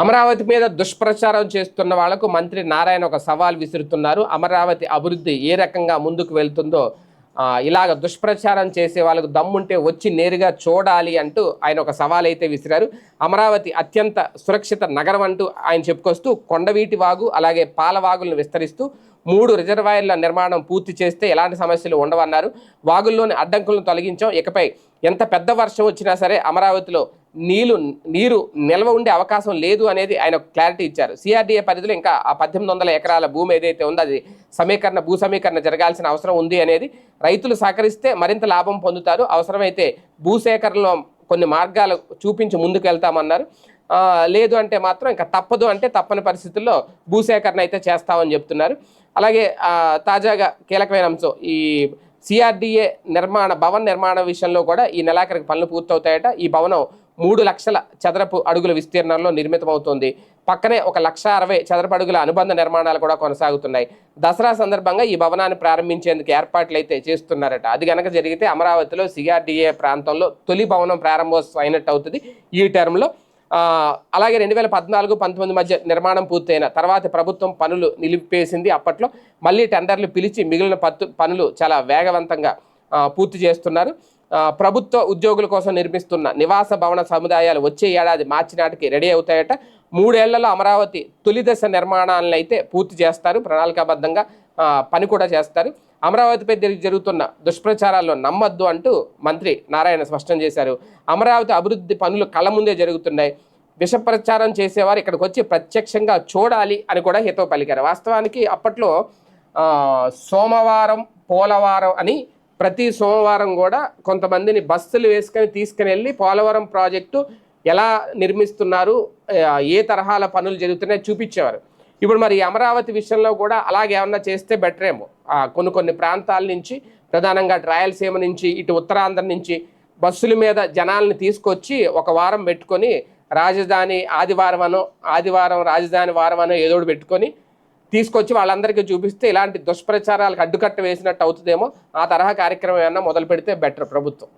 అమరావతి మీద దుష్ప్రచారం చేస్తున్న వాళ్ళకు మంత్రి నారాయణ ఒక సవాల్ విసురుతున్నారు. అమరావతి అభివృద్ధి ఏ రకంగా ముందుకు వెళ్తుందో ఇలాగ దుష్ప్రచారం చేసే వాళ్ళకు దమ్ముంటే వచ్చి నేరుగా చూడాలి అంటూ ఆయన ఒక సవాల్ అయితే విసిరారు. అమరావతి అత్యంత సురక్షిత నగరం అంటూ ఆయన చెప్పుకొస్తూ కొండవీటి వాగు అలాగే పాలవాగులను విస్తరిస్తూ మూడు రిజర్వాయర్ల నిర్మాణం పూర్తి చేస్తే ఎలాంటి సమస్యలు ఉండవన్నారు. వాగుల్లోని అడ్డంకులను తొలగించాం. ఇకపై ఎంత పెద్ద వర్షం వచ్చినా సరే అమరావతిలో నీళ్ళు నీరు నిల్వ ఉండే అవకాశం లేదు అనేది ఆయన క్లారిటీ ఇచ్చారు. సిఆర్డీఏ పరిధిలో ఇంకా ఆ పద్దెనిమిది వందల ఎకరాల భూమి ఏదైతే ఉందో అది సమీకరణ భూ సమీకరణ జరగాల్సిన అవసరం ఉంది అనేది రైతులు సహకరిస్తే మరింత లాభం పొందుతారు. అవసరమైతే భూసేకరణలో కొన్ని మార్గాలు చూపించి ముందుకు వెళ్తామన్నారు లేదు అంటే మాత్రం ఇంకా తప్పదు అంటే తప్పని పరిస్థితుల్లో భూసేకరణ అయితే చేస్తామని చెప్తున్నారు. అలాగే తాజాగా కీలకమైన అంశం ఈ సిఆర్డీఏ నిర్మాణ భవన్ నిర్మాణ విషయంలో కూడా ఈ నెలాఖరికి పనులు పూర్తవుతాయట. ఈ భవనం మూడు లక్షల చదరపు అడుగుల విస్తీర్ణంలో నిర్మితమవుతోంది. పక్కనే ఒక లక్ష అరవై చదరపు అడుగుల అనుబంధ నిర్మాణాలు కూడా కొనసాగుతున్నాయి. దసరా సందర్భంగా ఈ భవనాన్ని ప్రారంభించేందుకు ఏర్పాట్లు అయితే చేస్తున్నారట. అది కనుక జరిగితే అమరావతిలో సిఆర్డిఏ ప్రాంతంలో తొలి భవనం ప్రారంభోత్సవం అయినట్టు అవుతుంది ఈ టర్మ్లో. అలాగే రెండు వేల పద్నాలుగు పంతొమ్మిది మధ్య నిర్మాణం పూర్తయిన తర్వాత ప్రభుత్వం పనులు నిలిపేసింది అప్పట్లో. మళ్ళీ టెండర్లు పిలిచి మిగిలిన పత్తు పనులు చాలా వేగవంతంగా పూర్తి చేస్తున్నారు. ప్రభుత్వ ఉద్యోగుల కోసం నిర్మిస్తున్న నివాస భవన సముదాయాలు వచ్చే ఏడాది మార్చి నాటికి రెడీ అవుతాయట. మూడేళ్ళలో అమరావతి తొలి దశ నిర్మాణాలను అయితే పూర్తి చేస్తారు. ప్రణాళికాబద్ధంగా పని కూడా చేస్తారు. అమరావతిపై జరుగుతున్న దుష్ప్రచారాల్లో నమ్మద్దు అంటూ మంత్రి నారాయణ స్పష్టం చేశారు. అమరావతి అభివృద్ధి పనులు కళ్ళ ముందే జరుగుతున్నాయి. విష ప్రచారం చేసేవారు ఇక్కడికి వచ్చి ప్రత్యక్షంగా చూడాలి అని కూడా హితవు పలికారు. వాస్తవానికి అప్పట్లో సోమవారం పోలవారం అని ప్రతి సోమవారం కూడా కొంతమందిని బస్సులు వేసుకొని తీసుకుని వెళ్ళి పోలవరం ప్రాజెక్టు ఎలా నిర్మిస్తున్నారు ఏ తరహాల పనులు జరుగుతున్నాయో చూపించేవారు. ఇప్పుడు మరి అమరావతి విషయంలో కూడా అలాగే ఏమన్నా చేస్తే బెటర్ ఏమో కొన్ని కొన్ని ప్రాంతాల నుంచి ప్రధానంగా రాయలసీమ నుంచి ఇటు ఉత్తరాంధ్ర నుంచి బస్సుల మీద జనాల్ని తీసుకొచ్చి ఒక వారం పెట్టుకొని రాజధాని ఆదివారం అనో ఆదివారం రాజధాని వారం అనో ఏదోడు పెట్టుకొని తీసుకొచ్చి వాళ్ళందరికీ చూపిస్తే ఇలాంటి దుష్ప్రచారాలకు అడ్డుకట్ట వేసినట్టు అవుతుందేమో ఆ తరహా కార్యక్రమం ఏమన్నా మొదలు పెడితే బెటర్ ప్రభుత్వం.